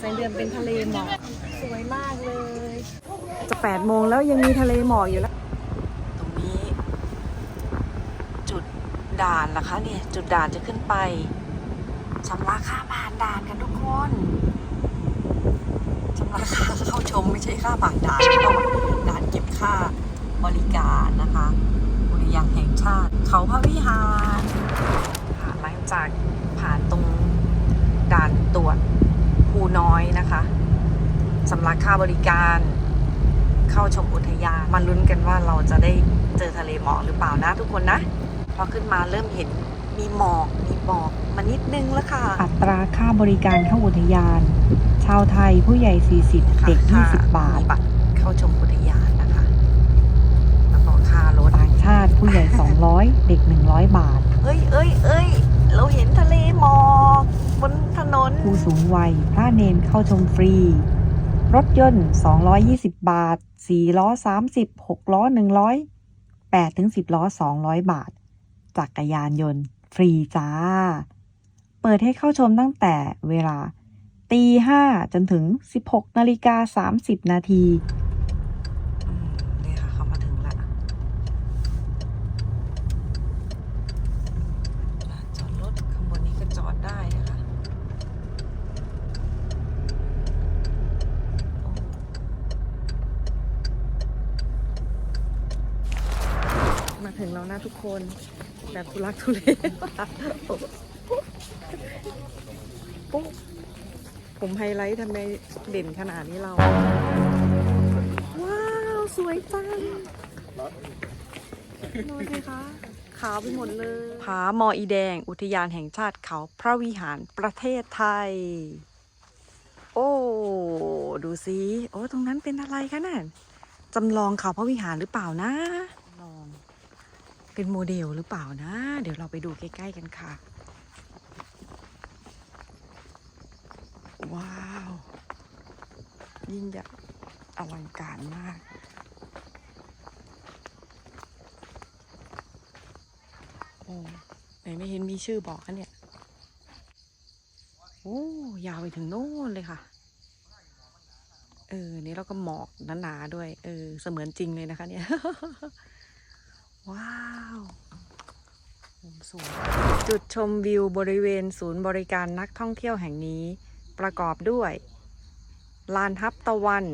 แสงเดือนเป็นทะเลหมอกสวยมากเลยจะแปดโมงแล้วยังมีทะเลหมอกอยู่แล้ว ตรงนี้ จุดด่านนะคะเนี่ย จุดด่านจะขึ้นไปชำระค่าผ่านด่านกันทุกคนชำระค่าเข้าชมไม่ใช่ค่าผ่านด่านเพราะว่าด่านเก็บค่าบริการนะคะอุทยานแห่งชาติ เขาพระวิหารค่ะหลังจากผ่านตรงด่านตรวจภู น้อยนะคะสำหรับค่าบริการเข้าชมอุทยานมาลุ้นกันว่าเราจะได้เจอทะเลหมอกหรือเปล่านะทุกคนนะ พอขึ้นมาเริ่มเห็นมีหมอกมีหมอกมานิดนึงแล้วค่ะ อัตราค่าบริการเข้าอุทยาน ชาวไทยผู้ใหญ่ 40 เด็กค่ะ20 บาทมีบัตรเข้าชมอุทยานนะคะ แล้วก็ค่ารถต่างชาติผู้ใหญ่ 200 เด็ก 100 บาท เอ้ยเอ้ยเอ้ยเราเห็นทะเลหมอกบ นถนน ผู้สูงวัย พระเนนเข้าชมฟรี รถยนต์ 220 บาท 4 ล้อ 30 6 ล้อ 100 8ถึง10 ล้อ 200 บาท จักรยานยนต์ ฟรีจ้า เปิดให้เข้าชมตั้งแต่เวลาตีห้าจนถึง 16นาฬิกา30 นาที อืมนี่ค่ะเขามาถึงแล้วลานจอดรถข้างบนนี้ก็จอดได้นะคะโอ้ มาถึงแล้วนะ ทุกคนแบบทุลักทุเลปุ๊บผมไฮไลท์ทำไมเด่นขนาดนี้เรา ว้าว สวยจังดูสิคะขาวไปหมดเลยผามออีแดง อุทยานแห่งชาติเขาพระวิหารประเทศไทย โอ้ ดูสิ โอ้ ตรงนั้นเป็นอะไรคะนั่นจำลองเขาพระวิหารหรือเปล่านะ เป็นโมเดลหรือเปล่านะ เดี๋ยวเราไปดูใกล้ ๆ กันค่ะ ว้าว ยิ่งใหญ่อลังการมาก โอ้ไหนไม่เห็นมีชื่อบอกคะเนี่ย โอ้ยาวไปถึงโน่นเลยค่ะ เออ นี่เราก็หมอกหนาๆด้วย เออ เสมือนจริงเลยนะคะเนี่ย ว้าวมุมสูงจุดชมวิวบริเวณศูนย์บริการนักท่องเที่ยวแห่งนี้ ประกอบด้วย ลานฮับตะวัน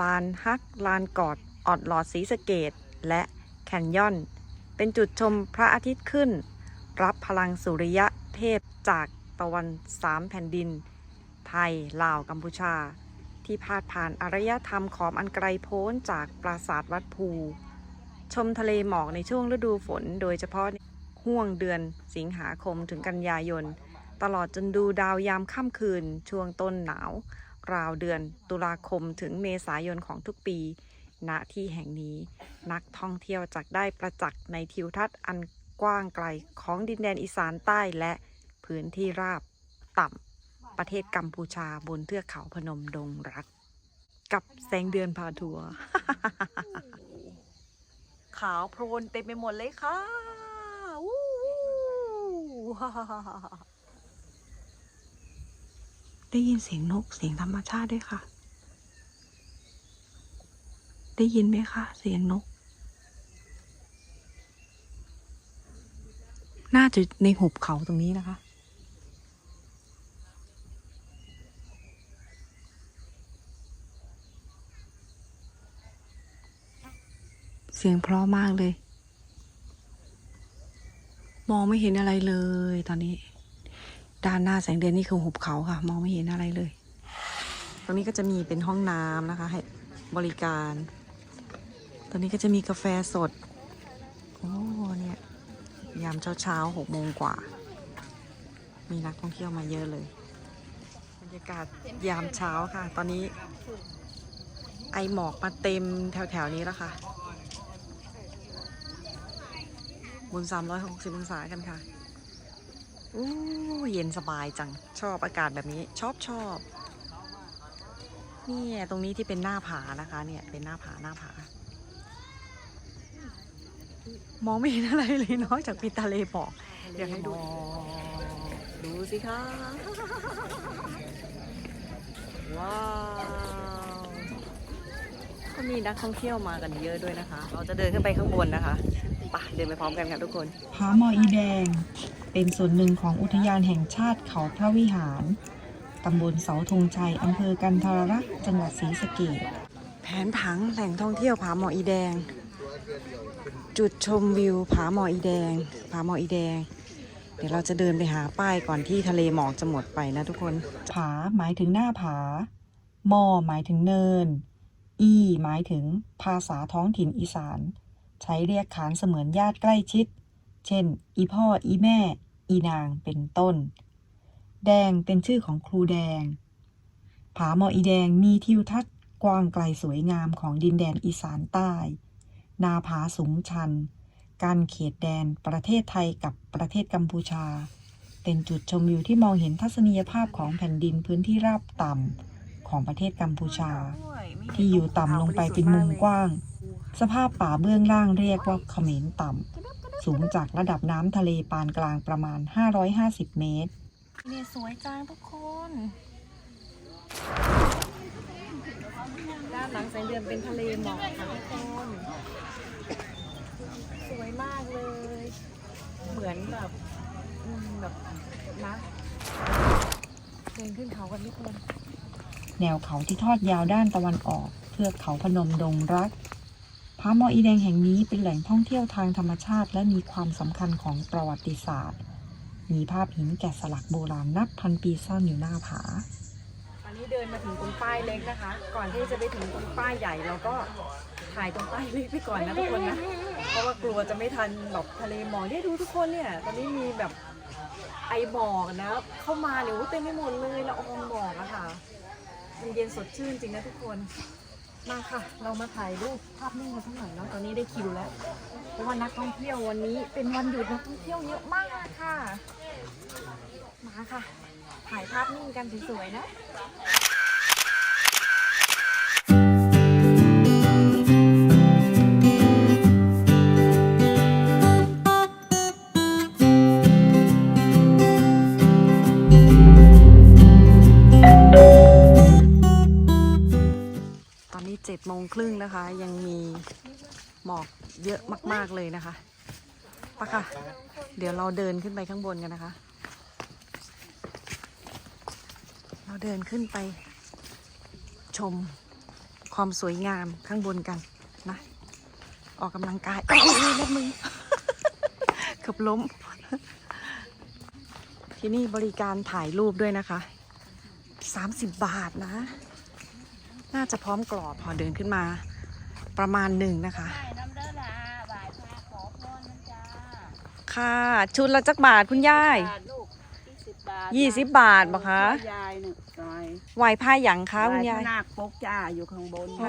ลานฮัก ลานกอด ออดหลอดสีสเกต และแคนยอน เป็นจุดชมพระอาทิตย์ขึ้น รับพลังสุริยะเทพจากตะวันสามแผ่นดิน ไทย ลาว กัมพูชา ที่พาดผ่านอารยธรรมขอมอันไกลโพ้นจากปราสาทวัดภู ชมทะเลหมอกในช่วงฤดูฝน โดยเฉพาะห่วงเดือนสิงหาคมถึงกันยายน ตลอดจนดูดาวยามค่ำคืน ช่วงต้นหนาว ราวเดือนตุลาคมถึงเมษายนของทุกปี ณที่แห่งนี้ นักท่องเที่ยวจักได้ประจักษ์ในทิวทัศน์อันกว้างไกลของดินแดนอีสานใต้และพื้นที่ราบต่ำประเทศกัมพูชาบนเทือกเขาพนมดงรัก กับแสงเดือนพาทัวร์าวโพลนเต็มไปหมดเลยค่ะวู้วู้ได้ยินเสียงนกเสียงธรรมชาติด้วยค่ะ ได้ยินไหมคะ เสียงนก น่าจะในหุบเขาตรงนี้นะคะ สียงเพราะมากเลย มองไม่เห็นอะไรเลย ตอนนี้ ด้านหน้าแสงเดือนนี่คือหุบเขาค่ะ มองไม่เห็นอะไรเลย ตรงนี้ก็จะมีเป็นห้องน้ำนะคะ ให้บริการ ตอนนี้ก็จะมีกาแฟสด โอ้เนี่ย ยามเช้าเช้าหกโมงกว่า มีนักท่องเที่ยวมาเยอะเลย บรรยากาศยามเช้าค่ะ ตอนนี้ ไอหมอกมาเต็มแถวๆนี้แล้วค่ะ บน 360 องศากันค่ะอู้เย็นสบายจัง ชอบอากาศแบบนี้ ชอบชอบเนี่ยตรงนี้ที่เป็นหน้าผานะคะ เนี่ยเป็นหน้าผาหน้าผามองไม่เห็นอะไรเลยนอกจากปิตาเลบอกเดี๋ยให้ดู ดูสิคะ ว้าวก็มีนักท่องเที่ยวมากันเยอะด้วยนะคะ เราจะเดินขึ้นไปข้างบนนะคะ ไปเดินไปพร้อมกันค่ะทุกคนผาหมออีแดง เป็นส่วนหนึ่งของอุทยานแห่งชาติเขาพระวิหาร ตำบลเสาธงชัย อำเภอกันทรลักษณ์จังหวัดศรีสะเกษแผนผังแหล่งท่องเที่ยวผาหมออีแดง จุดชมวิวผาหมออีแดง ผาหมออีแดง เดี๋ยวเราจะเดินไปหาป้ายก่อนที่ทะเลหมอกจะหมดไปนะทุกคน ผาหมายถึงหน้าผามอหมายถึงเนิน อีหมายถึงภาษาท้องถิ่นอีสาน ใช้เรียกขานเสมือนญาติใกล้ชิด เช่น อีพ่อ อีแม่ อีนางเป็นต้น แดงเป็นชื่อของครูแดง ผาหมออีแดงมีทิวทัศน์กว้างไกลสวยงามของดินแดนอีสานใต้ นาผาสูงชัน การเขตแดนประเทศไทยกับประเทศกัมพูชา เป็นจุดชมวิวที่มองเห็นทัศนียภาพของแผ่นดินพื้นที่ราบต่ำของประเทศกัมพูชา ที่อยู่ต่ำลงไปเป็นมุมกว้าง สภาพป่าเบื้องล่างเรียกว่าเขมรต่ำ สูงจากระดับน้ำทะเลปานกลางประมาณ 550 เมตรเนี่ยสวยจังทุกคน ด้านหลังแสงเดือนเป็นทะเลหมอกค่ะทุกคน สวยมากเลย เหมือนแบบอืมแบบนะเดินขึ้นเขากันทุกคน แนวเขาที่ทอดยาวด้านตะวันออก เทือกเขาพนมดงรัก ผาหมออีแดงแห่งนี้เป็นแหล่งท่องเที่ยวทางธรรมชาติ และมีความสำคัญของประวัติศาสตร์ มีภาพหินแกะสลักโบราณนับพันปีซ่อนอยู่หน้าผาตอนนี้เดินมาถึงตรงป้ายเล็กนะคะ ก่อนที่จะไปถึงตรงป้ายใหญ่เราก็ถ่ายตรงป้ายเล็กไปก่อนนะทุกคนนะ เพราะว่ากลัวจะไม่ทันแบบทะเลหมอกเนี่ยดูทุกคนเนี่ย ตอนนี้มีแบบไอหมอกนะ เข้ามาเนี่ยโอ้เต็มไปหมดเลยละอองหมอกอะค่ะมันเย็นสดชื่นจริงนะทุกคน มาค่ะ เรามาถ่ายรูปภาพนิ่งกันสักหน่อยเนาะตอนนี้ได้คิวแล้ว เพราะว่านักท่องเที่ยววันนี้เป็นวันหยุดนักท่องเที่ยวเยอะมากค่ะ มาค่ะ ถ่ายภาพนิ่งกันสวยๆนะ โมงครึ่งนะคะ ยังมีหมอกเยอะมาก ๆ เลยนะคะปะค่ะ เดี๋ยวเราเดินขึ้นไปข้างบนกันนะคะ เราเดินขึ้นไป ชมความสวยงามข้างบนกันนะ ออกกำลังกายโอ้ยรถมือเกือบล้ม ที่นี่บริการถ่ายรูปด้วยนะคะ 30 บาทนะ น่าจะพร้อมกรอบพอเดินขึ้นมาประมาณหนึ่งนะคะน้ำเด้อละบ่ายพาขอพรนะจ๊ะค่ะชุดละจักบาทคุณยายบาทลูกยี่สิบบาทยี่สิบบาทบอกคะยายหนึ่งหน่อยไหวผ้าหยังคะคุณยายพระนาคปกจ้าอยู่ข้างบนโอ้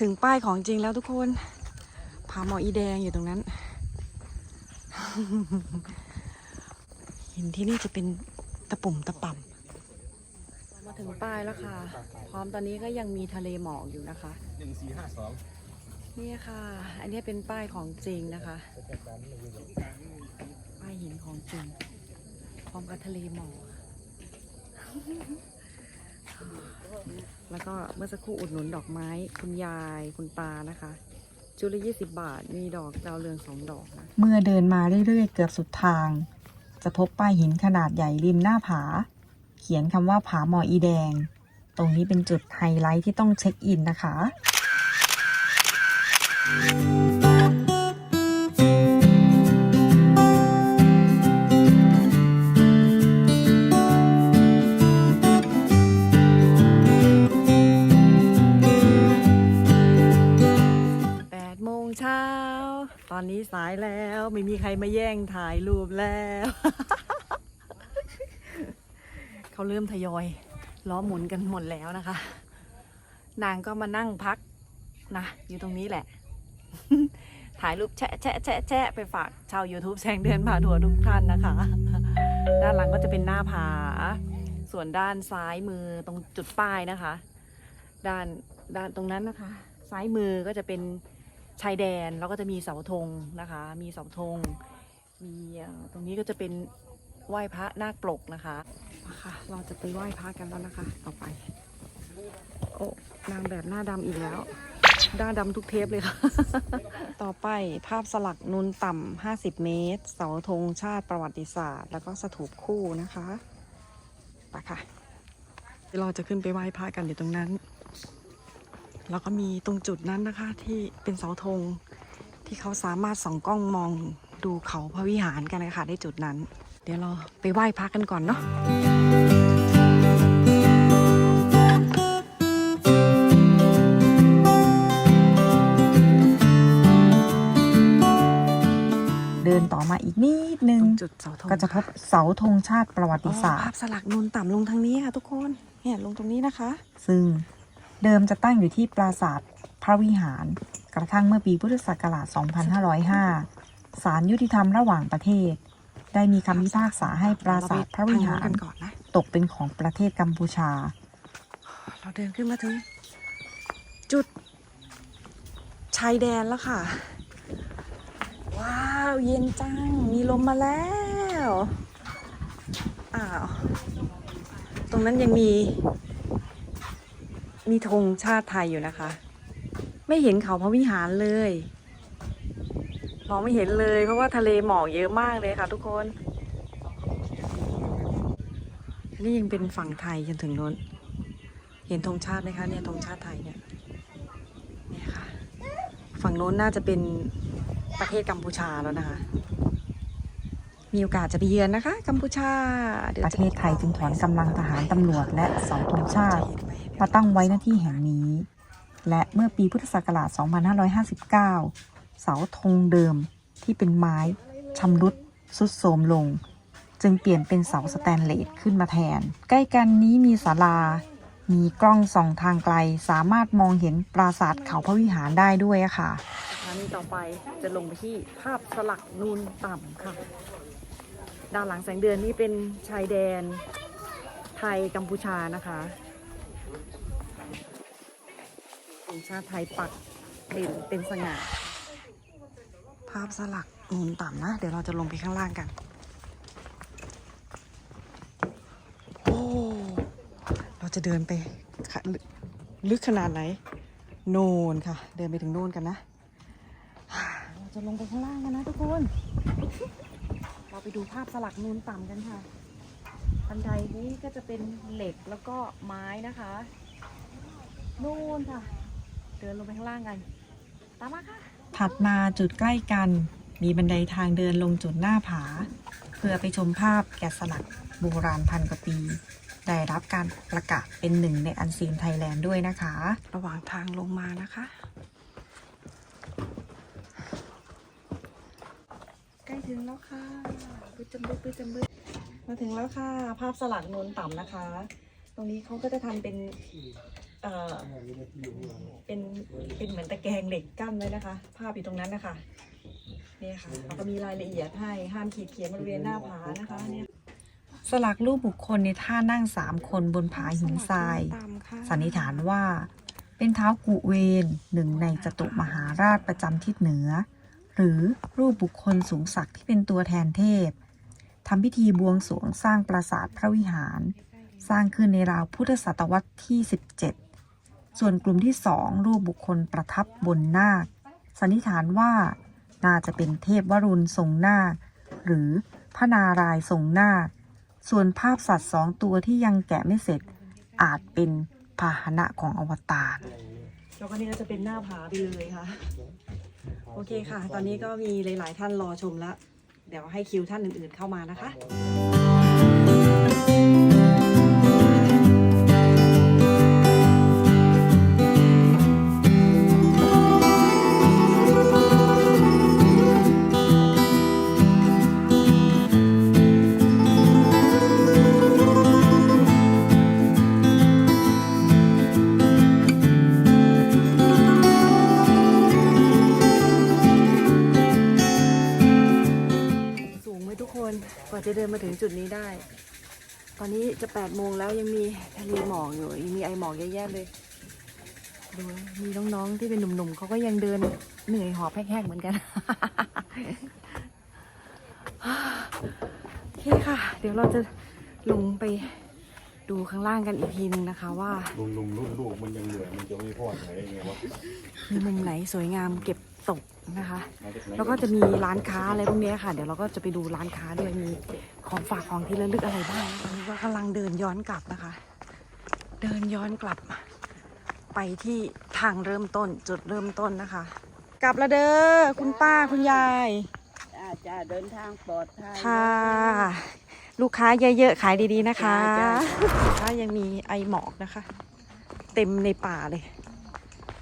ถึงป้ายของจริงแล้วทุกคนผาหมออีแดงอยู่ตรงนั้นเห็นที่นี่จะเป็นตะปุ่มตะป่ำมา ถึงป้ายแล้วค่ะ พร้อมตอนนี้ก็ยังมีทะเลหมอกอยู่นะคะหนึ่งสี่ห้าสองนี่ค่ะ อันนี้เป็นป้ายของจริงนะคะ ป้ายหินของจริง พร้อมกับทะเลหมอก แล้วก็เมื่อสักครู่อุดหนุนดอกไม้ คุณยายคุณตานะคะจุละยี่สิบบาท มีดอกดาวเรืองสองดอกนะ เมื่อเดินมาเรื่อยๆ เกือบสุดทาง จะพบป้ายหินขนาดใหญ่ริมหน้าผาเขียนคำว่าผาหมออีแดง ตรงนี้เป็นจุดไฮไลท์ที่ต้องเช็คอินนะคะแปดโมงเช้าตอนนี้สายแล้วไม่มีใครมาแย่งถ่ายรูปแล้ว เขาเริ่มทยอยล้อหมุนกันหมดแล้วนะคะ นางก็มานั่งพักนะอยู่ตรงนี้แหละ ถ่ายรูปแชะแชะแชะแชะไปฝากชาว YouTube แสงเดือนผาถั่วทุกท่านนะคะ ด้านหลังก็จะเป็นหน้าผา ส่วนด้านซ้ายมือตรงจุดป้ายนะคะ ด้านด้านตรงนั้นนะคะ ซ้ายมือก็จะเป็นชายแดนแล้วก็จะมีเสาธงนะคะ มีเสาธงมีตรงนี้ก็จะเป็นไหว้พระนาคปลกนะคะ มาค่ะ เราจะไปไหว้พระกันแล้วนะคะ ต่อไป โอ้นางแบบหน้าดำอีกแล้วหน้าดำทุกเทปเลยค่ะ ต่อไปภาพสลักนูนต่ำ50 เมตร เสาธงชาติประวัติศาสตร์ แล้วก็สถูปคู่นะคะไปค่ะเดี๋ยวเราจะขึ้นไปไหว้พระกันอยู่ตรงนั้น แล้วก็มีตรงจุดนั้นนะคะที่เป็นเสาธงที่เขาสามารถส่องกล้องมองดูเขาพระวิหารกันนะคะได้จุดนั้น เดี๋ยวเราไปไหว้พระกันก่อนเนาะเดินต่อมาอีกนิดนึตงรงจุดเสาธงก็จะพบเสาธงชาติประวัติศาสตภาร์พสลักนูนต่ำลงทางนี้ค่ะทุกคนเนี่ยลงตรงนี้นะคะ ซึ่งเดิมจะตั้งอยู่ที่ปราสาทพระวิหาร กระทั่งเมื่อปีพุทธศักราช 2505 ศาลยุติธรรมระหว่างประเทศ ได้มีคำพิพากษาให้ปราสาทพระวิหารเไปทงนู้นกันก่อนนะตกเป็นของประเทศกัมพูชา เราเดินขึ้นมาถึง จุด ชายแดนแล้วค่ะ ว้าวเย็นจัง มีลมมาแล้วอ้าวตรงนั้นยังมี มีธงชาติไทยอยู่นะคะ ไม่เห็นเขาพระวิหารเลย มองไม่เห็นเลยเพราะว่าทะเลหมอกเยอะมากเลยค่ะทุกคน นี่ยังเป็นฝั่งไทยจนถึงโน้น เห็นธงชาติไหมคะเนี่ยธงชาติไทยเนี่ยเนี่ยค่ะ ฝั่งโน้นน่าจะเป็นประเทศกัมพูชาแล้วนะคะ มีโอกาสจะไปเยือนนะคะ กัมพูชาดี๋ยวประเทศไทยจึงถอนกำลังทหารตำรวจและเสาธงชาติมมาตั้งไว้หน้าที่แห่งนี้ และเมื่อปีพุทธศักราช 2559 เสาธงเดิมที่เป็นไม้ชำรุดสุดโทรมลง จึงเปลี่ยนเป็นเสาสแตนเลสขึ้นมาแทน ใกล้กันนี้มีศาลา มีกล้องส่องทางไกลสามารถมองเห็นปราสาทเขาพระวิหารได้ด้วยค่ะสถานีต่อไปจะลงไปที่ภาพสลักนูนต่ำค่ะ ด้านหลังแสงเดือนนี่เป็นชายแดนไทยกัมพูชานะคะชาติไทยปักเด่นเป็นสง่าาพสลักนูนต่ำนะ เดี๋ยวเราจะลงไปข้างล่างกัน โอ้ เราจะเดินไปลึกขนาดไหน โนนค่ะ เดินไปถึงโน่นกันนะ เราจะลงไปข้างล่างกันนะทุกคน เราไปดูภาพสลักนูนต่ำกันค่ะบันไดนี้ก็จะเป็นเหล็กแล้วก็ไม้นะคะนู่นค่ะ เดินลงไปข้างล่างกัน ตามมาค่ะ ถัดมาจุดใกล้กัน มีบันไดทางเดินลงจุดหน้าผา เพื่อไปชมภาพแกะสลักโบราณพันกว่าปี ได้รับการประกาศเป็นหนึ่งในอันซีนไทยแลนด์ด้วยนะคะ ระหว่างทางลงมานะคะ ใกล้ถึงแล้วค่ะปื้ดจำบึ้ดปื้ดจำบึ้ดมาถึงแล้วค่ะ ภาพสลักนูนต่ำนะคะ ตรงนี้เขาก็จะทำเป็น เอ่อเป็นเป็นเหมือนตะแกรงเหล็กกั้นไว้นะคะ ภาพอยู่ตรงนั้นนะคะเนี่ยค่ะแล้วก็มีรายละเอียดให้ห้ามขีดเขียนบริเวณหน้าผานะคะเนี่ยสลักรูปบุคคลในท่านั่งสามคนบนผาหินทรายต่ำค่ะสันนิษฐานว่า เป็นเท้าวกุเวนหนึ่งในจตุมหาราชประจำทิศเหนือ หรือรูปบุคคลสูงศักดิ์ที่เป็นตัวแทนเทพทำพิธีบวงสรวงสร้างปราสาทพระวิหาร สร้างขึ้นในราวพุทธศตวรรษที่ 17 ส่วนกลุ่มที่สองรูปบุคคลประทับบนนาค สันนิษฐานว่า น่าจะเป็นเทพวรุณทรงนาค หรือพระนารายทรงนาค ส่วนภาพสัตว์สองตัวที่ยังแกะไม่เสร็จ อาจเป็นพาหนะของอวตารแล้วก็นี่ก็จะเป็นหน้าผาไปเลยค่ะ โอเคค่ะ ตอนนี้ก็มีหลาย ๆ ท่านรอชมแล้วเดี๋ยวให้คิวท่านอื่น ๆ เข้ามานะคะ อนนี้จะแปดโมงแล้วยังมีทะเลหมอกอยู่ยังมีไอหมอกเยอะแยะเลยดูนะมีน้องๆที่เป็นหนุ่มๆเขาก็ยังเดินเหนื่อยหอบแห้งๆเหมือนกันโอเคค่ะ เดี๋ยวเราจะลงไปดูข้างล่างกันอีกทีนึงนะคะว่าลุงลุงรุ่นลูกมันยังเหลือมันจะไม่พอดไหนไงวะมีมุมไหนสวยงามเก็บ ตกนะคะมาจากไหนแล้วก็จะมีร้านค้าอะไรพวกเนี้ยค่ะ เดี๋ยวเราก็จะไปดูร้านค้าด้วยมีของฝากของที่ระลึกอะไรบ้างตอนนี้ก็กำลังเดินย้อนกลับนะคะ เดินย้อนกลับ ไปที่ทางเริ่มต้นจุดเริ่มต้นนะคะ กลับแล้วเด้อคุณป้าคุณยายจ้าจ้าเดินทางปลอดภัยค่ะ ลูกค้าเยอะๆขายดีๆนะคะจ้าจ้าลูกค้ายังมีไอหมอกนะคะ เต็มในป่าเลย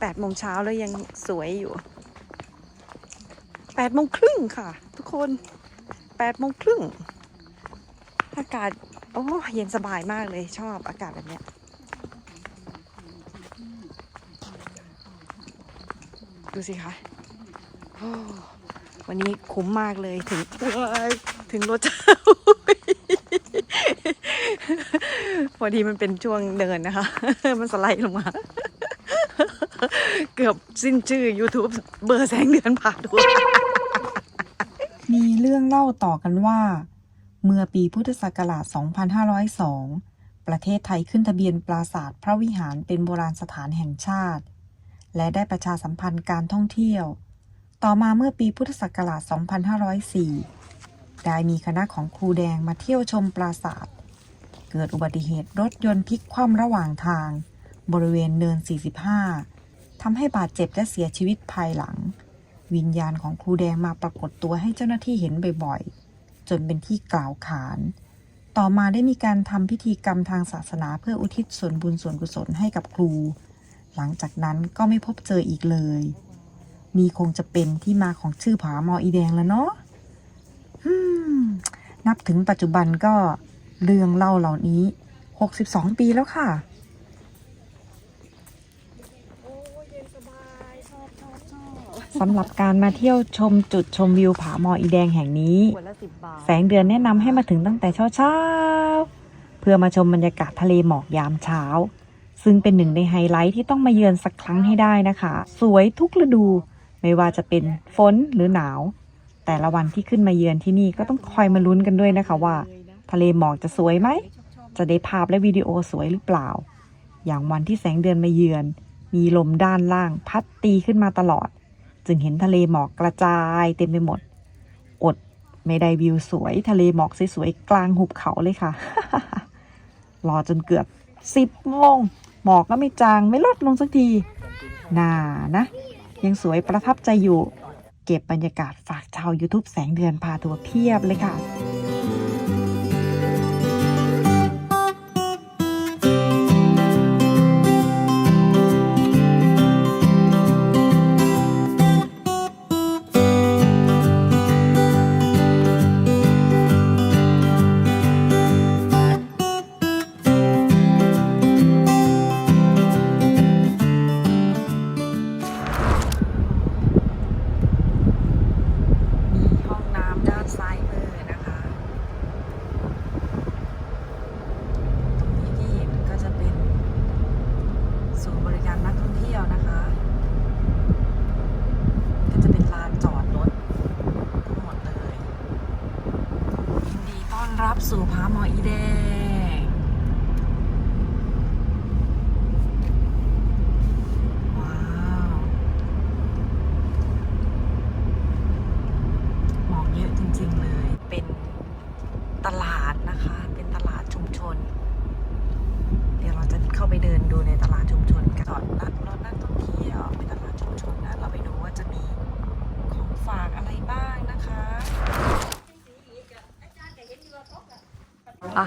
แปดโมงเช้าแล้วยังสวยอยู่ แปดโมงครึ่งค่ะ ทุกคนแปดโมงครึ่งอากาศ โอ้เย็นสบายมากเลยชอบอากาศแบบเนี้ยดูสิคะวันนี้คุ้มมากเลยถึงถึงรถเช้าพอดีมันเป็นช่วงเดินนะคะ มันสไลด์ลงมา เกือบสิ้นชื่อ YouTube เบอร์แสงเดือนผ่าทัวร์มี เรื่องเล่าต่อกันว่า เมื่อปีพุทธศักราช 2502 ประเทศไทยขึ้นทะเบียนปราสาทพระวิหารเป็นโบราณสถานแห่งชาติ และได้ประชาสัมพันธ์การท่องเที่ยว ต่อมาเมื่อปีพุทธศักราช 2504 ได้มีคณะของครูแดงมาเที่ยวชมปราสาท เกิดอุบัติเหตุรถยนต์พลิกคว่ำระหว่างทาง บริเวณเนิน 45ทำให้บาดเจ็บและเสียชีวิตภายหลัง วิญญาณของครูแดงมาปรากฏตัวให้เจ้าหน้าที่เห็นบ่อยๆ จนเป็นที่กล่าวขาน ต่อมาได้มีการทำพิธีกรรมทางศาสนาเพื่ออุทิศส่วนบุญส่วนกุศลให้กับครู หลังจากนั้นก็ไม่พบเจออีกเลย นี่คงจะเป็นที่มาของชื่อผาหมออีแดงแล้วเนาะนับถึงปัจจุบันก็เรื่องเล่าเหล่านี้ 62 ปีแล้วค่ะ สำหรับการมาเที่ยวชมจุดชมวิวผาหมออีแดงแห่งนี้ แสงเดือนแนะนำให้มาถึงตั้งแต่เช้าเช้าๆ เพื่อมาชมบรรยากาศทะเลหมอกยามเช้า ซึ่งเป็นหนึ่งในไฮไลท์ที่ต้องมาเยือนสักครั้งให้ได้นะคะ สวยทุกฤดู ไม่ว่าจะเป็นฝนหรือหนาว แต่ละวันที่ขึ้นมาเยือนที่นี่ก็ต้องคอยมาลุ้นกันด้วยนะคะว่า ทะเลหมอกจะสวยไหม จะได้ภาพและวิดีโอสวยหรือเปล่า อย่างวันที่แสงเดือนมาเยือน มีลมด้านล่างพัดตีขึ้นมาตลอด จึงเห็นทะเลหมอกกระจายเต็มไปหมด อดไม่ได้วิวสวย ทะเลหมอกสวยๆกลางหุบเขาเลยค่ะ รอจนเกือบสิบโมงหมอกก็ไม่จางไม่ลดลงสักทีน่านะ ยังสวยประทับใจอยู่ เก็บบรรยากาศฝากชาว YouTube แสงเดือนพาทัวร์เพียบเลยค่ะ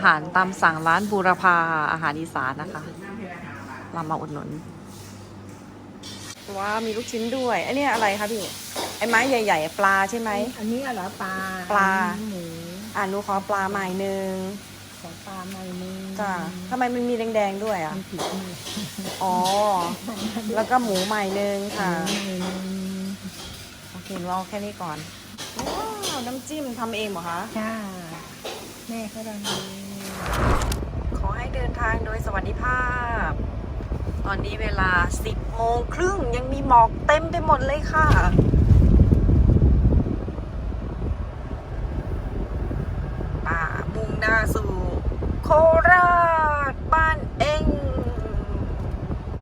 หารตามสั่งร้านบูรพาอาหารอีสานนะคะ เรามาอุดหนุนว้าวมีลูกชิ้นด้วย อันนี้อะไรคะพี่ ไอ้ไม้ใหญ่ ๆ ปลาใช่ไหม อันนี้เหรอปลาปลาอันนี้หมูอ่านูขอปลาใหม่หนึ่งของปลาไม่มีจ้ะทำไมมันมีแดงๆด้วยอะมันผิดนี่อ๋อ แล้วก็หมูใหม่หนึ่งค่ะหมูไม่มีโอเคหนูเอาแค่นี้ก่อนว้าวน้ำจิ้มทำเองเหรอคะจ้าแม่เขาดังดี ขอให้เดินทางโดยสวัสดิภาพ ตอนนี้เวลา 10โมงครึ่งยังมีหมอกเต็มไปหมดเลยค่ะป่ามุ่งหน้าสู่โครา